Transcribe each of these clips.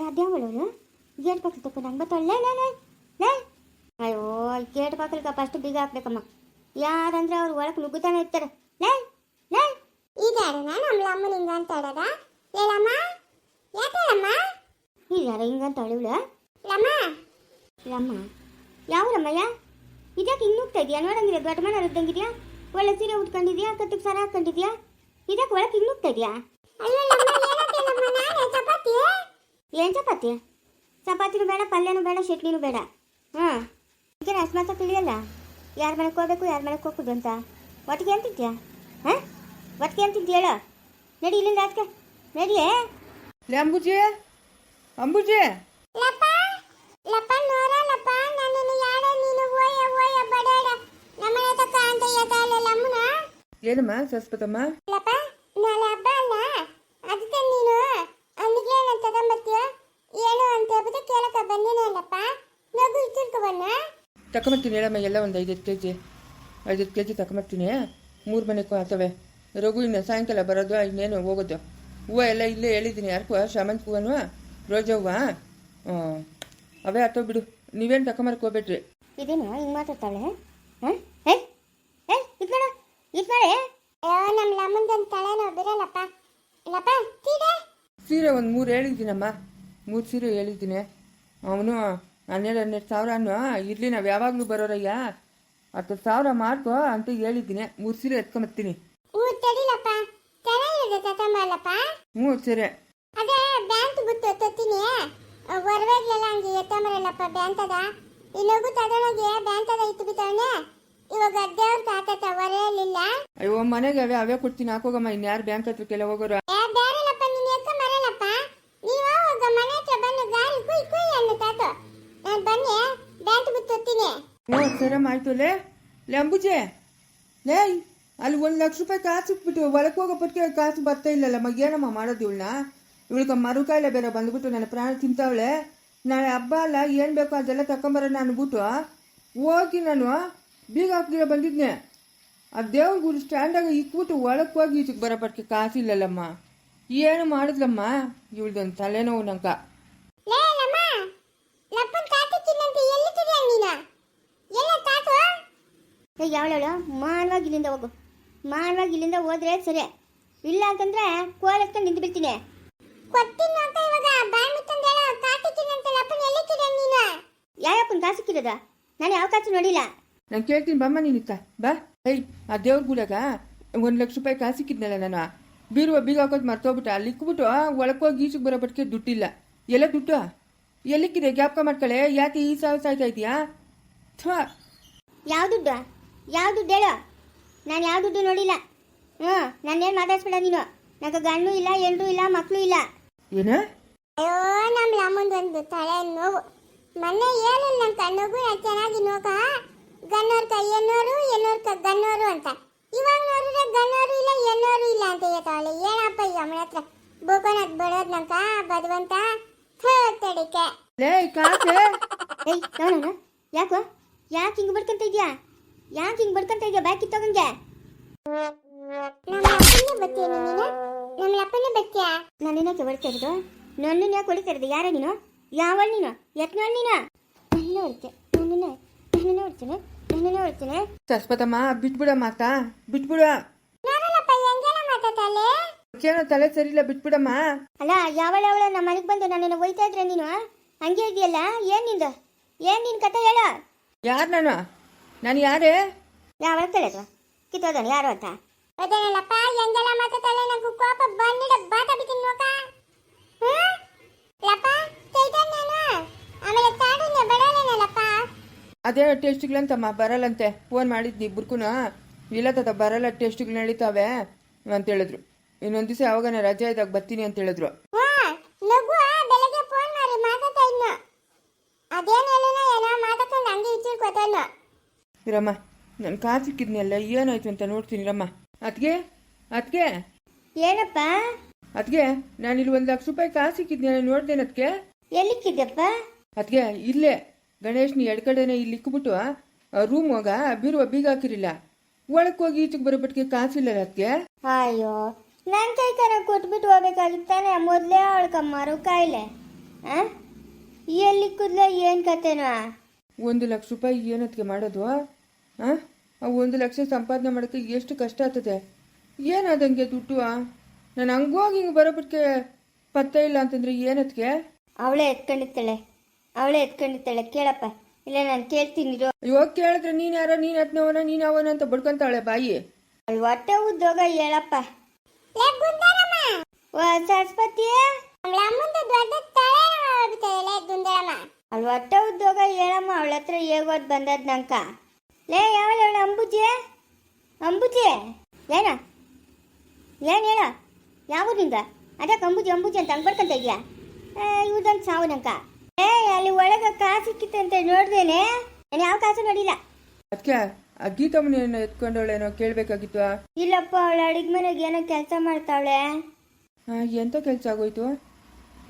ಅಲ್ಲ ಅದ್ಯಾವಳು ಗೇಟ್ ತಕೊಂಡು ನಂಗೆ ಬತ್ತ ಲೇ ಲೇ ಲೇ ಲೇ. ಅಯ್ಯೋ ಗೇಟ್ ಪಕ್ಕಲ್ಕ ಫಸ್ಟ್ ಬೀಗ ಹಾಕ್ಬೇಕಮ್ಮ. ಯಾರಂದ್ರೆ ಅವ್ರು ಒಳಗೆ ನುಗ್ಗುತ್ತಾನೆ ಇರ್ತಾರೆ. ಲೇ ಲೇ. ನಾನು ನಮ್ಮ ಅಮ್ಮನ ಅಂತ ಹೇಳದ? ಹೇಳಮ್ಮ. ಯಾಕೇಳಮ್ಮ ಇದಾರ ಹಿಂಗಂತ ಅವಳು ಲಮ್ಮ ಲಮ್ಮ ಯಾವಳಮ್ಮಯ್ಯ ಇದಕ್ಕೆ ಹಿಂಗೆ ನುಗ್ತಾ ಇದೆಯಾ? ನೋಡಂಗಿಲ್ಲ ದೊಡ್ಡ ಮನೆ ಇದ್ದಂಗಿದ್ಯಾ? ಒಳ್ಳೆ ಸೀರೆ ಉಟ್ಕೊಂಡಿದ್ಯಾ? ಕತ್ತಿಗೆ ಸರ ಹಾಕೊಂಡಿದ್ಯಾ? ಇದಕ್ಕೆ ಒಳಗೆ ಹಿಂಗೆ ನುಗ್ತಾ ಇದೆಯಾ? ಅಯ್ಯೋ ಲಮ್ಮ ಏನಕ್ಕೆ ಲಮ್ಮ ನಾನೇ ಚಪಾತಿ ಏನು ಚಪಾತಿ? ಚಪಾತಿನೂ ಬೇಡ ಪಲ್ಯನೂ ಬೇಡ ಚಟ್ನಿನೂ ಬೇಡ. ಹಾಂ. ಈಗ ಅಷ್ಟು ಮಾತ್ರ ತಿಳಿಯಲ್ಲ? ಯಾರ ಮನೆಗೆ ಹೋಗ್ಬೇಕು ಯಾರ ಮನೆಗೆ ಹೋಗ್ಬೋದು ಅಂತ. ಒಟ್ಟಿಗೆ ನಾನು ಹಾಂ? ಒಟ್ಟಿಗೆ ತಿಂತೀಯ ಹೇಳು. ನಡಿ ಇಲ್ಲಿಂದ ಅದಕ್ಕೆ ನಡಿಯೇ ಅಂಬುಜಿ. ಅಂಬುಜಿ. ಸಸ್ಪತಮ್ಮ ಲಪ್ಪ ನೋರ ಲಪ್ಪ ನನ್ನನ್ನು ಯಾಡ ನೀನು ಓಯ ಓಯ ಬಡಾಡ ನಮ್ಮನೆ ತಕ್ಕ ಅಂತ ಯತಾಳೆ ಲಮ್ಮನ ಏನಮ್ಮ ಸಸ್ಪತಮ್ಮ ಲಪ್ಪ ನಾಳೆ ಹಬ್ಬ ಅಲ್ಲ ಅದಕ್ಕೆ ನೀನು ಅಲ್ಲಿಗೆ ನಾನು ತಗೊಂಬರ್ತೀಯ ಏನು ಕೇಳಕ ಬಂದೇನೆ ಬಂದಿನಲ್ಲಪ್ಪ ನಗು ಇಟ್ಟಿರ್ಕೊ ಬನ್ನ? ತಕೊಂಬರ್ತೀನಿ ಹೇಳಮ್ಮ ಎಲ್ಲ ಒಂದು ಐದೈದು ಕೆ ಜಿ ಐದೈದು ಕೆ ಜಿ ತಕೊಂಬರ್ತೀನಿ ಮೂರು ಮನೆಗೂ ಆಗ್ತವೆ ರಘು ಇನ್ನು ಸಾಯಂಕಾಲ ಬರೋದು ಇನ್ನೇನು ಹೋಗೋದು. ಹೂವು ಎಲ್ಲ ಇಲ್ಲೇ ಹೇಳಿದ್ದೀನಿ ಯಾರಿಗೂ ಶಾಮಂತಿ ಹೂವನು? ರೋಜಾ ಹೂವು? ಅವೇ ಆತೋ ಬಿಡು. ನೀವೇನು ತಕೊಂಬರಕ್ಕೆ ಹೋಗ್ಬೇಡ್ರಿ. ಇದೇನು? ಹಿಂಗೆ ಮಾತಾಡ್ತಾಳೆ? ಹಾಂ? ಇದು ಮಾಡ ಇದು ಮಾಡಿ ನಮ್ಮ ಲಮ್ಮಂದೊಂದು ತಲೆನೋ ಬಿರಲ್ಲಪ್ಪ. ಲಪ್ಪ ಸೀರೆ? ಒಂದು ಮೂರು ಹೇಳಿದ್ದೀನಮ್ಮ ಮೂರು ಸೀರೆ ಹೇಳಿದ್ದೀನಿ. ಅವನು ಹನ್ನೆರಡು ಹನ್ನೆರಡು ಸಾವಿರನು ಇರಲಿ ನಾವು ಯಾವಾಗಲೂ ಬರೋರಯ್ಯ. ಹತ್ತು ಸಾವಿರ ಮಾಡ್ಕೋ ಅಂತ ಹೇಳಿದ್ದೀನಿ. ಮೂರು ಸೀರೆ ಎತ್ಕೊಂಬರ್ತೀನಿ ಹ್ಞೂ ಸರಿ ಅದೇ ಬ್ಯಾಂಕ್ ಬಿಟ್ಟು ತೊತ್ತೀನಿ ಹೊರವಾಗ್ಲೆಲ್ಲ ಹಂಗೆ ಎತ್ತಂಬರಲ್ಲಪ್ಪ ಬ್ಯಾಂಕ್ ಅದ ಇನ್ನೊಬ್ಬ ತಗೊಂಡೋಗಿ ಬ್ಯಾಂಕ್ ಅದ ಇತ್ತು ಬಿತ್ತವನೆ ಇವಾಗ ದೇವ್ರ ತಾತ ಹೊರೆಯಲಿಲ್ಲ ಅಯ್ಯೋ ಮನೆಗೆ ಅವೇ ಅವೇ ಕೊಡ್ತೀನಿ. ಹಾಕೋಗಮ್ಮ ಇನ್ಯಾರು ಬ್ಯಾಂಕ್ ಹತ್ರ ಹತ್ರಕ್ಕೆಲ್ಲ ಹೋಗೋರು? ಬೇರೆಲ್ಲಪ್ಪ ನೀನು ಎಕ್ಕ ಮರಲ್ಲಪ್ಪ ನೀವು ಹೋಗ ಮನೆ ಹತ್ರ ಬಂದು ಗಾಳಿ ಕುಯ್ ಕುಯ್ ಅನ್ನು ತಾತ ನಾನು ಬನ್ನಿ. ಬ್ಯಾಟ್ ಬಿಟ್ಟು ಓ ಹ್ಞೂ ಸರಮ್ಮ ಆಯ್ತು ಲೇ. ಲೇ ಅಂಬುಜೆ. ಲೇ ಅಲ್ಲಿ ಒಂದು ಲಕ್ಷ ರೂಪಾಯಿ ಕಾಸು ಇಟ್ಬಿಟ್ಟು ಒಳಗೆ ಹೋಗೋ ಪಟ್ಟಿಗೆ ಕಾಸು ಬರ್ತಾ ಇಲ್ಲಲ್ಲ ಮಗ ಏನಮ್ಮ ಮಾಡೋದು ಇವಳನ್ನ? ಇವಳಿಗೆ ಮರುಕಾಯಿಲೆ ಬೇರೆ ಬಂದ್ಬಿಟ್ಟು ನನ್ನ ಪ್ರಾಣ ತಿಂತಾವಳೆ. ನಾಳೆ ಹಬ್ಬ ಅಲ್ಲ ಏನು ಬೇಕೋ ಅದೆಲ್ಲ ತಗೊಂಬರೋಣ ಅಂದ್ಬಿಟ್ಟು ಹೋಗಿ ನಾನು ಬೀಗ ಹಾಕಿದ್ರೆ ಬಂದಿದ್ನೆ. ಆ ದೇವ್ರ ಗುರು ಸ್ಟ್ಯಾಂಡಾಗ ಇಕ್ಬಿಟ್ಟು ಒಳಗೆ ಹೋಗಿ ಈಚೆಗೆ ಬರೋ ಪಟ್ಟಿಗೆ ಕಾಸಿಲ್ಲಲ್ಲಮ್ಮ ಏನು ಮಾಡಿದ್ಲಮ್ಮ? ಇವಳ್ದೊಂದು ತಲೆನೋವು ನಂಗ ಲೇ ಲಮ್ಮ ಲಪ್ಪನ್ ತಾತಿಕ್ಕಿನಂತೆ ಎಲ್ಲಿ ತಿರ್ಯಾಳ ನೀನು ಎಲ್ಲ ತಾತು ಏ ಯಾವಳವಳು? ಮಾನವಾಗಿ ಇಲ್ಲಿಂದ ಹೋಗು. ಮಾನವಾಗಿ ಇಲ್ಲಿಂದ ಹೋದ್ರೆ ಸರಿ. ಇಲ್ಲ ಅಂತಂದ್ರೆ ಕೋಲ್ ಎತ್ಕೊಂಡು ನಿಂತು ಬಿಡ್ತೀನಿ. ಎಲ್ಲಿ ತಿರ್ಯಾಳ ನೀನು? ಯಾವ ಕಾಸು ನೋಡಿಲ್ಲ. ನಾನು ಕೇಳ್ತೀನಿ. ಬಮ್ಮ ನೀನಿಕ್ಕ ಬಾ. ಐ ಆ ದೇವ್ರ ಗುಡಾಗ ಒಂದು ಲಕ್ಷ ರೂಪಾಯಿ ಕಾಸು ಸಿಕ್ಕಿದ್ನಲ್ಲ ನಾನು. ಬೀರುವ ಬೀಗ ಹಾಕೋದು ಮರ್ತೋಗ್ಬಿಟ್ಟು. ಅಲ್ಲಿ ಇಕ್ಬಿಟ್ಟು ಒಳಗೆ ಹೋಗಿ ಈಚೆಗೆ ಬರೋ ಬಟ್ಕೆ ದುಡ್ಡಿಲ್ಲ. ಎಲ್ಲ ದುಡ್ಡು? ಎಲ್ಲಿಕ್ಕಿದೆ? ಜ್ಞಾಪಕ ಮಾಡ್ಕೊಳ್ಳೆ ಯಾಕೆ ಈ ಸಾವಿರ ಸಾಯ್ತಾ ಇದೆಯಾ? ಯಾವ ದುಡ್ಡು? ಯಾವ ದುಡ್ಡು ಹೇಳು. ನಾನು ಯಾವ ದುಡ್ಡು ನೋಡಿಲ್ಲ. ಹ್ಞೂ ನಾನೇನು ಮಾತಾಡ್ಸ್ಬೇಡ ನೀನು. ನನಗೆ ಗಂಡು ಇಲ್ಲ ಎಲ್ಲರೂ ಇಲ್ಲ ಮಕ್ಕಳು ಇಲ್ಲ. ಏನ? ಅಯ್ಯೋ ನಮ್ಮ ಲಮ್ಮಂದು ಒಂದು ತಲೆ ನೋವು. ಮೊನ್ನೆ ಏನು ನನ್ನ ಕಣ್ಣಗೂ ಚೆನ್ನಾಗಿ ನೋಕ ಗನ್ನೋರ್ಕ ಎನ್ನೋರು ಎನ್ನೋರ್ಕ ಗನ್ನೋರು ಅಂತ. ಇವಾಗ ನೋಡಿದ್ರೆ ಗನ್ನೋರು ಇಲ್ಲ ಎನ್ನೋರು ಇಲ್ಲ ಅಂತ ಹೇಳ್ತಾವಳೆ. ಏನಪ್ಪ ಈ ಅಮ್ಮನ ಹತ್ರ? ಬೋಕೋನದ್ ಬಡೋದ್ ನಂಕ ಬದವಂತ? ತಡಿಕೆ. ಏಯ್ ಕಾಸೆ ಏಯ್ ಯಾಕೋ? ಯಾಕೆ ಹಿಂಗೆ ಬಡ್ಕೊಂತ ಇದೆಯಾ? ಯಾಕೆ ಹಿಂಗೆ ಬಡ್ಕೊಂತ ಇದೆಯಾ? ಬ್ಯಾಗ್ ಕಿತ್ತೋಗಂಗೆ ನಮ್ಮ ಅಪ್ಪನೇ ಬತ್ತೀಯ ನೀನು ನಮ್ಮ ಅಪ್ಪನೇ ಬತ್ತೀಯ? ನನ್ನನ್ನ ಹೊಡಿತಾ ಇರೋದು? ನನ್ನನ್ನು ಯಾಕೆ ಹೊಡಿತಾ ಇರೋದು? ಯಾರ ನೀನು? ಯಾವಳ ನೀನು? ಎತ್ನಾಳ ನೀನು? ನನ್ನ ಹೊಡಿತೆ. ನನ್ನನ್ನೇ ನನ್ನನ್ನೇ ಹೊಡ್ತೇನೆ. ನನ್ನನ್ನೇ ಹೊಡ್ತೇನೆ. ಸಸ್ಪತಮ್ಮ ಬಿಟ್ಬಿಡ ಮಾತಾ. ಬಿಟ್ಬಿಡ. ಏನೋ ತಲೆ ಸರಿಯಿಲ್ಲ ಬಿಟ್ಬಿಡಮ್ಮ. ಅಲ್ಲ ಯಾವಳ ಯಾವಳ ನಮ್ಮ ಮನೆಗೆ ಬಂದು ನನ್ನನ್ನು ಒಯ್ತಾ ಇದ್ರೆ ನೀನು? ಹಂಗೆ ಇದೆಯಲ್ಲ? ಏನ್ ನಿಂದು? ಏನ್ ನಿನ್ ಕತೆ ಹೇಳ? ಯಾರು ನಾನು? ನಾನು ಯಾರೇ? ನಾವು ಕೇಳಿದ್ವಾ ಕಿತ್ತೋದನು ಯಾರು ಅಂತ? ಅದೇನಲ್ಲಪ್ಪ ಹೆಂಗೆಲ್ಲ ಮಾತಾಡ್ತಾಳೆ ನಂಗೆ ಕೋಪ ಬಂದಿಡ ಬಾತ ಬಿತ್ತೀನಿ ನೋಕ? ಲಪ್ಪ ನಾನು? ಆಮೇಲೆ ತಾಡುನ್ಯ ಬಡಲೇನಲ್ಲಪ್ಪ ಅದೇ ಟೆಸ್ಟ್ಗಳಂತಮ್ಮ ಬರಲ್ಲಂತೆ. ಫೋನ್ ಮಾಡಿದ್ನಿ ಇಬ್ಬರಿಗೂ ಇಲ್ಲ ತಾತ ಬರಲ್ಲ ಟೆಸ್ಟ್ಗಳು ನಡೀತಾವೆ ಅಂತ ಹೇಳಿದ್ರು. ಇನ್ನೊಂದು ದಿವಸ ಯಾವಾಗನ ರಜೆ ಇದ್ದಾಗ ಬರ್ತೀನಿ ಅಂತ ಹೇಳಿದ್ರು ಹಾ ನಗು ಬೆಳಗ್ಗೆ ಫೋನ್ ಮಾಡಿ ಮಾತಾಡ್ತಾ ಇನ್ನು ಅದೇನು ಹೇಳಿನ ಏನೋ ಮಾತಾಡ್ಕೊಂಡು ಹಂಗೆ ಇಚ್ಚಿರ್ಕೋತಾನು ಇರಮ್ಮ ನನ್ನ ಕಾಸು ಸಿಕ್ಕಿದ್ನಲ್ಲ ಏನಾಯ್ತು ಅಂತ ನೋಡ್ತೀನಿ ರಮ್ಮ ಅದ್ಗೆ? ಅದ್ಗೆ? ಏನಪ್ಪ? ಅದ್ಗೆ? ನಾನು ಇಲ್ಲಿ ಒಂದು ಲಕ್ಷ ರೂಪಾಯಿ ಕಾಸು ಸಿಕ್ಕಿದ್ನ ನೋಡ್ದೇನೆ ಅದಕ್ಕೆ ಎಲ್ಲಿಕ್ಕಿದ್ದಪ್ಪ ಅದ್ಗೆ ಇಲ್ಲೇ. ಗಣೇಶ್ನ ಎಡ್ಕಡೆನೆ ಇಲ್ಲಿ ಇಕ್ಬಿಟ್ಟು ರೂಮ್ ಹೋಗ ಬೀರುವ ಬೀಗ ಹಾಕಿರಿಲ್ಲ. ಒಳಕ್ ಹೋಗಿ ಈಚೆಗೆ ಬರೋ ಬಟ್ಟಿಗೆ ಕಾಸಿಲ್ಲ ಅದಕ್ಕೆ ಅಯ್ಯೋ ನನ್ನ ಕೈ ಕರ ಕೊಟ್ಬಿಟ್ಟು ಹೋಗ್ಬೇಕಾಗಿತ್ತಾನೆ ಮೊದಲೇ ಅವಳ್ಕ ಮರು ಕಾಯಿಲೆ. ಎಲ್ಲಿ ಕುದ್ಲ ಏನು ಕತೆನಾ? ಒಂದು ಲಕ್ಷ ರೂಪಾಯಿ ಏನತ್ಗೆ ಮಾಡೋದು? ಆ? ಒಂದು ಲಕ್ಷ ಸಂಪಾದನೆ ಮಾಡೋಕ್ಕೆ ಎಷ್ಟು ಕಷ್ಟ ಆಗ್ತದೆ? ಏನಾದಂಗೆ ದುಡ್ಡು ನಾನು ಹಂಗೋಗಿ ಹಿಂಗೆ ಬರೋಬಿಟ್ಗೆ ಪತ್ತೆ ಇಲ್ಲ ಅಂತಂದ್ರೆ ಏನತ್ಗೆ? ಅವಳೇ ಎತ್ಕೊಂಡಿರ್ತಾಳೆ. ಅವಳೇ ಎತ್ಕೊಂಡಿರ್ತಾಳೆ. ಕೇಳಪ್ಪ. ಇಲ್ಲ ನಾನು ಕೇಳ್ತೀನಿ ಇರು. ಇವಾಗ ಕೇಳಿದ್ರೆ ನೀನು ಯಾರೋ ನೀನು ಹತ್ನವನ ನೀನು ಅವನ ಅಂತ ಬಡ್ಕೊಂತಾಳೆ ಬಾಯಿ. ಅಲ್ಲಿ ಹೊಟ್ಟೆ ಉದ್ಯೋಗ ಹೇಳಪ್ಪ. ಲೇ ಗುಂದರಮ್ಮ ವಾ ಸರಸ್ವತಿ ಅವಳ ಅಮ್ಮಂದು ದೊಡ್ಡ ತಲೆ ನೋಡ್ಬಿಟ್ಟದೆ ಲೇ ಗುಂದರಮ್ಮ ಅವಳು ಹೊಟ್ಟೆ ಉದ್ಯೋಗ ಹೇಳಮ್ಮ. ಅವಳ ಹತ್ರ ಹೇಗೋದ್ ಬಂದದ್ ನಂಕ ಲೇ ಯಾವ ಅವಳು? ಅಂಬುಜಿ? ಅಂಬುಜಿ? ಏನ? ಏನು ಹೇಳ? ಯಾವೂರಿಂದ ಅದಕ್ಕೆ ಅಂಬುಜಿ ಅಂಬುಜಿ ಅಂತ ಹಂಗೆ ಬರ್ಕೊಂತ ಇದೆಯಾ? ಇವ್ದಂತ ಸಾವನಂಕ ಏ ಅಲ್ಲಿ ಒಳಗೆ ಕಾಸು ಸಿಕ್ಕಿತ್ತಂತ ನೋಡ್ದೇನೆ. ನಾನು ಯಾವ ಕಾಸು ನೋಡಿಲ್ಲ. ಅದಕ್ಕೆ ಆ ಗೀತಮ್ಮನ ಎತ್ಕೊಂಡವಳೇನೋ ಕೇಳಬೇಕಾಗಿತ್ತು ಇಲ್ಲಪ್ಪ ಅವಳು ಅಡಿಗೆ ಮನೆಗೆ ಏನೋ ಕೆಲಸ ಮಾಡ್ತಾವಳೆ. ಎಂತ ಎಂಥ ಕೆಲಸ ಆಗೋಯ್ತು?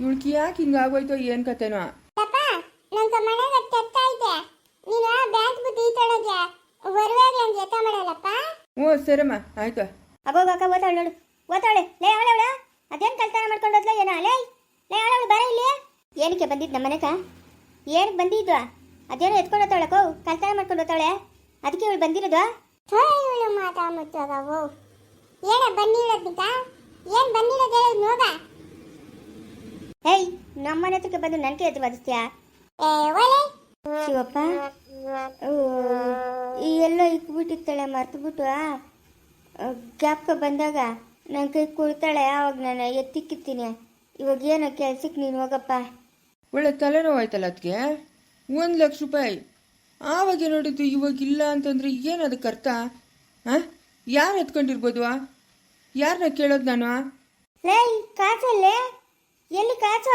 ಇವಳಿಗೆ ಯಾಕೆ ಹಿಂಗೆ ಆಗೋಯ್ತು ಏನು ಕತೆನೋ? ನೀನು ಬ್ಯಾಂಕ್ ಬುದ್ಧಿ ತೊಳಗೆ ಬರುವಾಗ ನನ್ನ ಜೊತೆ ಮಾಡಲ್ಲಪ್ಪ? ಹ್ಞೂ ಸರಮ್ಮ ಆಯ್ತು. ಅಗೋಗ ಬಾಕ ಓತಾಳೆ ನೋಡು. ಓತಾಳೆ. ಲೇ ಅವಳವಳ ಅದೇನು ಕಲ್ತಾನ ಮಾಡ್ಕೊಂಡು ಹೋದ್ಲ ಏನೋ? ಲೇ ಲೇ ಅವಳವಳು ಬರ ಇಲ್ಲಿ? ಏನಕ್ಕೆ ಬಂದಿದ್ದು ನಮ್ಮ ಮನೆಗ ಏನಕ್ಕೆ ಬಂದಿದ್ವ? ಅದೇನೋ ಎತ್ಕೊಂಡು ಹೋಗ್ತಾಳೆ ಕೋ. ಕಲ್ತಾನ ಮಾಡ್ಕೊಂಡು ಹೋತಾಳೆ. ಅದಕ್ಕೆ ಇವಳು ಬಂದಿರೋದು ಇವಳು ಮಾತಾ ಮುಚ್ಚೋಗವು ಏನ ಬನ್ನಿರೋದ್ನಿಕ ಏನ್ ಬಂದಿರೋದು ಹೇಳಿ ನೋಗ ಏಯ್ ನಮ್ಮ ಮನೆ ಹತ್ರಕ್ಕೆ ಬಂದು ನನಗೆ ಎದುರು ಬದಿಸ್ತೀಯಾ ಏ ಒಲೆ. ಶಿವಪ್ಪ? ಈ ಎಲ್ಲೋ ಇಕ್ಬಿಟ್ಟಿರ್ತಾಳೆ ಮರ್ತುಬಿಟ್ಟು ಗ್ಯಾಪ್ಕ ಬಂದಾಗ ನನ್ನ ಕೈ ಕುಳಿತಾಳೆ ಆವಾಗ ನಾನು ಎತ್ತಿಕ್ಕಿರ್ತೀನಿ. ಇವಾಗ ಏನೋ ಕೆಲ್ಸಕ್ಕೆ ನೀನು ಹೋಗಪ್ಪ. ಒಳ್ಳೆ ತಲೆನೋವು ಆಯ್ತಲ್ಲ ಅದಕ್ಕೆ ಒಂದು ಲಕ್ಷ ರೂಪಾಯಿ. ಆವಾಗ ನೋಡಿದ್ದು ಇವಾಗ ಇಲ್ಲ ಅಂತಂದ್ರೆ ಏನು ಅದಕ್ಕೆ ಅರ್ಥ? ಹಾಂ ಯಾರು ಎತ್ಕೊಂಡಿರ್ಬೋದು? ಯಾರನ್ನ ಕೇಳೋದು ನಾನು? ಲೇ ಕಾಚಲ್ಲೇ ಎಲ್ಲಿ ಕಾಚ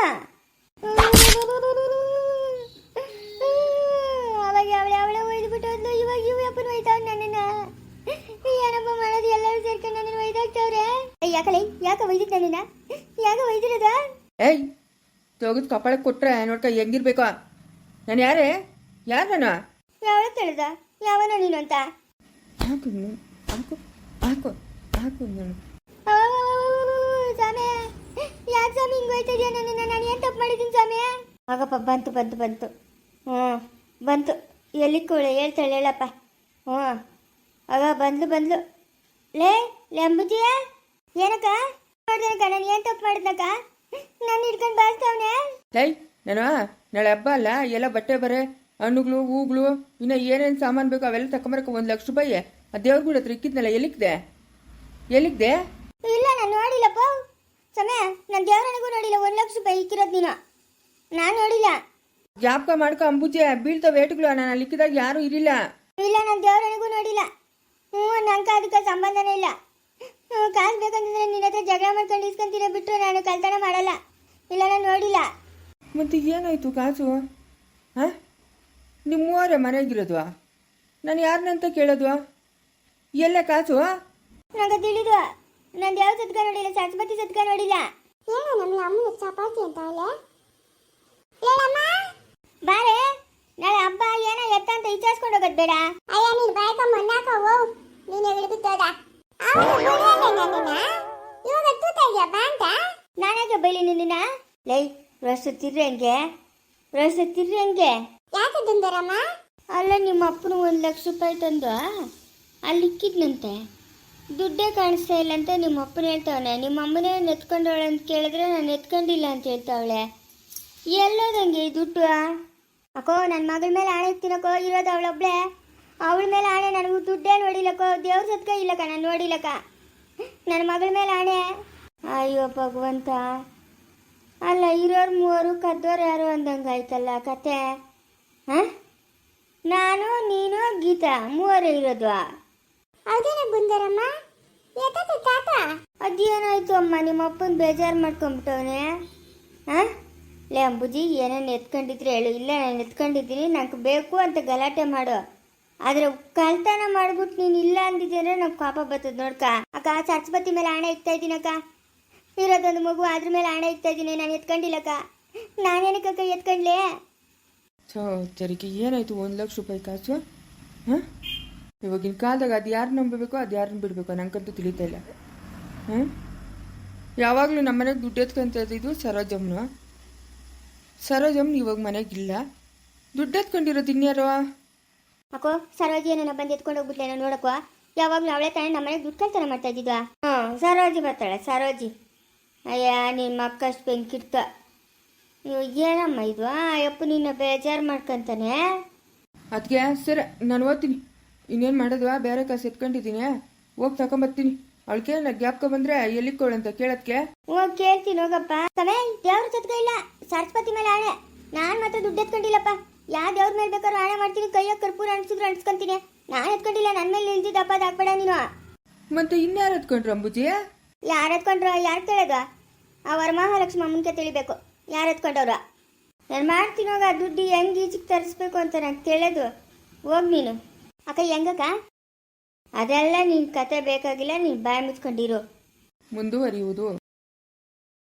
ಅವಾಗ ಅವಳು ಅವಳೆ ಒಯ್ದು ಬಿಟ್ಟು ಹೋದ್ಲು ಇವಾಗ ಇವ್ ಅಪ್ಪನ ಒಯ್ತಾವ್ ನನ್ನನ್ನ. ಏನಪ್ಪ ಮಾಡೋದು? ಎಲ್ಲರೂ ಸೇರ್ಕೊಂಡು ನನ್ನನ್ನು ಒಯ್ದಾಕ್ತವ್ರೆ ಯಾಕಲೆ? ಯಾಕ ಒಯ್ದಿದ್ ನನ್ನನ್ನ? ಯಾಕ ಒಯ್ದಿರೋದ ಏಯ್ ತೆಗೆದು ಕಪಾಳಕ್ಕೆ ಕೊಟ್ರೆ ನೋಡ್ಕ ಹೆಂಗಿರ್ಬೇಕು? ನಾನು ಯಾರೇ? ಯಾರು ನಾನು? ಯಾವಳ ತಿಳಿದ ಯಾವನ ನೀನು ಅಂತ? ಹಾಕು. ಹಾಕು. ಹಾಕು. ಹಾಕು ನಾನು. ಸ್ವಾಮಿ. ಯಾಕೆ ಸ್ವಾಮಿ ಹಿಂಗ್ ಹೋಯ್ತಿದ್ಯಾ ನನ್ನನ್ನ? ನಾನು ಏನು ತಪ್ಪು ಮಾಡಿದ್ದೀನಿ ಸ್ವಾಮಿ? ಆಗಪ್ಪ ಬಂತು ಬಂತು ಬಂತು. ಹ್ಞೂ ಬಂತು. ಎಲ್ಲಿ ಕೂಡ ಹೇಳ್ತಾಳೆ ಹೇಳಪ್ಪ. ಹ್ಞೂ. ಆಗ ಬಂದ್ಲು ಬಂದ್ಲು. ಲೇ ಲಂಬುದಿಯ ಏನಕ್ಕ? ಮಾಡ್ದೇನಕ್ಕ ನಾನು ಏನು ತಪ್ಪು ಮಾಡಿದ್ನಕ್ಕ? ನಾನು ಹಿಡ್ಕೊಂಡು ಬಾಳ್ತಾವನೆ ಲೈ ನಾನು? ನಾಳೆ ಹಬ್ಬ ಅಲ್ಲ ಎಲ್ಲ ಬಟ್ಟೆ ಬರೆ ಹಣ್ಣುಗಳು ಹೂಗಳು ಇನ್ನು ಏನೇನು ಸಾಮಾನು ಬೇಕು ಅವೆಲ್ಲ ತಕೊಂಬರಕ್ಕೆ ಒಂದು ಲಕ್ಷ ರೂಪಾಯಿ. ಆ ದೇವ್ರ ಗುಡಿ ಹತ್ರ ಇಕ್ಕಿದ್ನಲ್ಲ ಎಲ್ಲಿಕ್ದೆ ಎಲ್ಲಿಕ್ದೆ ಇಲ್ಲ ನಾನು ನೋಡಿಲ್ಲಪ್ಪ. ಸಮಯ ನಾನು ದೇವರನಿಗೂ ನೋಡಿಲ್ಲ ಒಂದು ಲಕ್ಷ ರೂಪಾಯಿ ಇಕ್ಕಿರೋದು ನೀನು. ನಾನು ನೋಡಿಲ್ಲ. ಜ್ಞಾಪಕ ಮಾಡ್ಕೊ ಅಂಬುಜೆ ಬೀಳ್ತಾವ ಏಟುಗಳು ನಾನು ಅಲ್ಲಿ ಯಾರು ಇರಿಲ್ಲ. ಇಲ್ಲ ನಾನು ದೇವರನಿಗೂ ನೋಡಿಲ್ಲ. ಹ್ಞೂ ನಂಗೆ ಅದಕ್ಕೆ ಸಂಬಂಧನೇ ಇಲ್ಲ. ಹ್ಞೂ ಕಾಸು ಬೇಕಂತಂದ್ರೆ ನಿನ್ನ ಹತ್ರ ಜಗಳ ಮಾಡ್ಕೊಂಡು ಇಸ್ಕೊಂತೀರ ಬಿಟ್ಟರೆ ನಾನು ಕಳ್ತನ ಮಾಡಲ್ಲ. ಇಲ್ಲ ನಾನು ನೋಡಿಲ್ಲ. ಮತ್ತೆ ಏನಾಯ್ತು ಕಾಸು? ಹಾಂ? ನಿಮ್ಮ ಮೂವರೇ ಮನೆಗಿರೋದು ನಾನು ಯಾರನ್ನಂತ ಕೇಳೋದು ಎಲ್ಲ ಕಾಸು? ನಂಗೆ ತಿಳಿದು ನಾನು ದೇವ್ರ ಸತ್ಕ ನೋಡಿಲ್ಲ ಸರಸ್ವತಿ ಸತ್ಕ ನೋಡಿಲ್ಲ. ಏನು ನಮ್ಮ ಅಮ್ಮ ಚಪಾತಿ ಅಂತ ಅಲ್ಲ? ಹೇಳಮ್ಮ. ಬಾರೆ ನಾಳೆ ಹಬ್ಬ ಏನೋ ಎತ್ತ ಅಂತ ವಿಚಾರಿಸ್ಕೊಂಡು ಹೋಗೋದು ಬೇಡ. ಅಯ್ಯ ನೀನು ಬಾಯಕ ಮಣ್ಣಾಕ ಹೋಗು ನೀನು ಬುಡಲ್ಲ ನನ್ನನ್ನ ಇವಾಗ ತೂತ ಇದೆಯಾ ಬಾ ಅಂತ? ನಾನಾಗೆ ಬೈಲಿ ನಿನ್ನ ಲೈ ರಸ್ತೆ ತಿರ್ರಿ ಹಂಗೆ. ರಸ್ತೆ ತಿರ್ರಿ ಹಂಗೆ. ಯಾಕೆ ತಂದರಮ್ಮ ಅಲ್ಲ ನಿಮ್ಮ ಅಪ್ಪನು ಒಂದು ಲಕ್ಷ ರೂಪಾಯಿ ತಂದು ಅಲ್ಲಿ ಇಕ್ಕಿದ್ನಂತೆ. ದುಡ್ಡೇ ಕಾಣಿಸ್ತಾ ಇಲ್ಲ ಅಂತ ನಿಮ್ಮ ಅಪ್ಪನ ಹೇಳ್ತಾವನೆ. ನಿಮ್ಮ ಅಮ್ಮನೇ ನೆತ್ಕೊಂಡವಳೆ ಅಂತ ಕೇಳಿದ್ರೆ ನಾನು ಎತ್ಕೊಂಡಿಲ್ಲ ಅಂತ ಹೇಳ್ತಾವಳೆ. ಎಲ್ಲೋದಂಗೆ ದುಡ್ಡು ಅಕ್ಕೋ ನನ್ನ ಮಗಳ ಮೇಲೆ ಆಣೆ ತಿನ್ನಕ್ಕೋ ಇರೋದು ಅವಳೊಬ್ಳೆ? ಅವಳ ಮೇಲೆ ಆಣೆ ನನಗೂ ದುಡ್ಡೇ ನೋಡಿಲ್ಲಕ್ಕೋ ದೇವ್ರ ಸತ್ಕ ಇಲ್ಲಕ್ಕ ನಾನು ನೋಡಿಲ್ಲಕ್ಕ ನನ್ನ ಮಗಳ ಮೇಲೆ ಆಣೆ? ಅಯ್ಯೋ ಭಗವಂತ. ಅಲ್ಲ ಇರೋರು ಮೂವರು ಕದ್ದೋರು ಯಾರು ಅಂದಂಗೆ ಆಯ್ತಲ್ಲ ಕತೆ? ಹಾಂ ನಾನು ನೀನು ಗೀತಾ ಮೂವರು ಇರೋದು. ಅದೇನೇ ಗುಂದರಮ್ಮ? ಎತ್ತ ತಾತ? ಅದೇನಾಯ್ತು ಅಮ್ಮ ನಿಮ್ಮ ಅಪ್ಪನ ಬೇಜಾರು ಮಾಡ್ಕೊಂಬಿಟ್ಟವನೇ? ಹಾಂ ಲೇ ಅಂಬುಜಿ ಏನೇನು ಎತ್ಕೊಂಡಿದ್ರೆ ಹೇಳು. ಇಲ್ಲ, ನಾನು ಎತ್ಕೊಂಡಿದ್ದೀನಿ ನಂಗೆ ಬೇಕು ಅಂತ ಗಲಾಟೆ ಮಾಡು. ಆದರೆ ಕಳ್ತನ ಮಾಡ್ಬಿಟ್ಟು ನೀನು ಇಲ್ಲ ಅಂದಿದ್ದೆ ನಮ್ ಪಾಪ ಬರ್ತದೆ ನೋಡ್ಕ. ಅಕ್ಕ, ಸರಸ್ವತಿ ಮೇಲೆ ಹಣ ಇಕ್ತಾ ಇದ್ದೀನಕ್ಕ ಇರೋದೊಂದು ಮಗು ಅದ್ರ ಮೇಲೆ ಹಣ ಇಕ್ತಾ ಇದ್ದೀನಿ. ನಾನು ಎತ್ಕೊಂಡಿಲ್ಲಕ್ಕ ನಾನೇನಕ್ಕ ಎತ್ಕೊಂಡ್ಲೇ? ಸೊ ಚರಿಕೆ ಏನಾಯ್ತು? ಒಂದು ಲಕ್ಷ ರೂಪಾಯಿ ಕಾಸು? ಹಾಂ? ಇವಾಗಿನ ಕಾಲದಾಗ ಅದು ಯಾರು ನಂಬಬೇಕು, ಅದು ಯಾರನ್ನ ಬಿಡಬೇಕು? ನಂಗಂತೂ ತಿಳಿತಾ ಇಲ್ಲ. ಹಾಂ? ಯಾವಾಗಲೂ ನಮ್ಮ ಮನೆಗೆ ದುಡ್ಡು ಎತ್ಕೊಂತ ಇದು ಸರೋಜಮ್ಮನು. ಸರೋಜಮ್ಮ ಇವಾಗ ಮನೆಗಿಲ್ಲ ದುಡ್ಡು ಎತ್ಕೊಂಡಿರೋದು ಇನ್ಯಾರೋ ಅಕ್ಕೋ ಸರೋಜಿ ಏನೋ ಬಂದು ಎತ್ಕೊಂಡು ಹೋಗ್ಬಿಟ್ಲೇನೋ ನೋಡಕ್ಕೋ. ಯಾವಾಗಲೂ ಅವಳೆ ತಾನೇ ನಮ್ಮ ಮನೆಗೆ ದುಡ್ಡು ಕಳ್ತನ ಮಾಡ್ತಾ ಇದ್ದಿದ್ವಾ. ಹಾಂ ಸರೋಜಿ ಬರ್ತಾಳೆ ಸರೋಜಿ. ಅಯ್ಯ ನಿಮ್ಮ ಅಕ್ಕ ಅಷ್ಟು ಬೆಂಕಿಡ್ತ. ನೀವು ಏನಮ್ಮ ಇದು? ಅಯ್ಯಪ್ಪ ನಿನ್ನ ಬೇಜಾರು ಮಾಡ್ಕೊಂತಾನೆ. ಅದಕ್ಕೆ ಸರ್ ನಾನು ಓದ್ತೀನಿ. ಇನ್ನೇನು ಮಾಡೋದು? ಬೇರೆ ಕಾಸು ಎತ್ಕೊಂಡಿದ್ದೀನಿ. ಹೋಗಿ ತಗೊಂಬರ್ತೀನಿ. ಅವಳಿಗೆ ನಾ ಬಂದ್ರೆ ಬಂದರೆ ಅಂತ ಕೇಳತ್ಕೆ ಓ ಕೇಳ್ತೀನಿ ಹೋಗಪ್ಪ. ಸಮಯ ದೇವ್ರ ಜೊತೆಗ ಇಲ್ಲ. ಸರಸ್ವತಿ ಮೇಲೆ ಆಣೆ. ನಾನು ಮಾತ್ರ ದುಡ್ಡು ಎತ್ಕೊಂಡಿಲ್ಲಪ್ಪ. ಯಾವ ದೇವ್ರ ಮೇಲೆ ಬೇಕಾದ್ರೂ ಆಣೆ ಮಾಡ್ತೀನಿ ಕೈಯಾಗ ಕರ್ಪೂರ ಅನ್ಸಿದ್ರು ಅನ್ಸ್ಕೊಂತೀನಿ ನಾನು ಎತ್ಕೊಂಡಿಲ್ಲ ನನ್ನ ಮೇಲೆ ನಿಲ್ದಿದ್ದಪ್ಪ ಅದಾಗ್ಬೇಡ ನೀನು. ಮತ್ತೆ ಇನ್ಯಾರು ಎತ್ಕೊಂಡ್ರು ಅಂಬುಜಿ? ಯಾರು ಎತ್ಕೊಂಡ್ರ ಯಾರು ಕೇಳೋದು? ಆ ವರಮಹಾಲಕ್ಷ್ಮಿ ಅಮ್ಮನ್ಗೆ ತಿಳಿಬೇಕು. ಯಾರು ಎತ್ಕೊಂಡವ್ರ? ನಾನು ಮಾಡ್ತೀನಿ ಹೋಗ. ದುಡ್ಡು ಹೆಂಗೆ ಈಚಿಗೆ ತರಿಸ್ಬೇಕು ಅಂತ ನಂಗೆ ಕೇಳೋದು. ಹೋಗ್ ನೀನು. ಅಕ್ಕ ಹೆಂಗಕ್ಕ? ಅದೆಲ್ಲ ನಿನ್ನ ಕತೆ ಬೇಕಾಗಿಲ್ಲ ನೀನು ಬಾಯಿ ಮುಚ್ಕೊಂಡಿರು. ಮುಂದುವರಿಯುವುದು.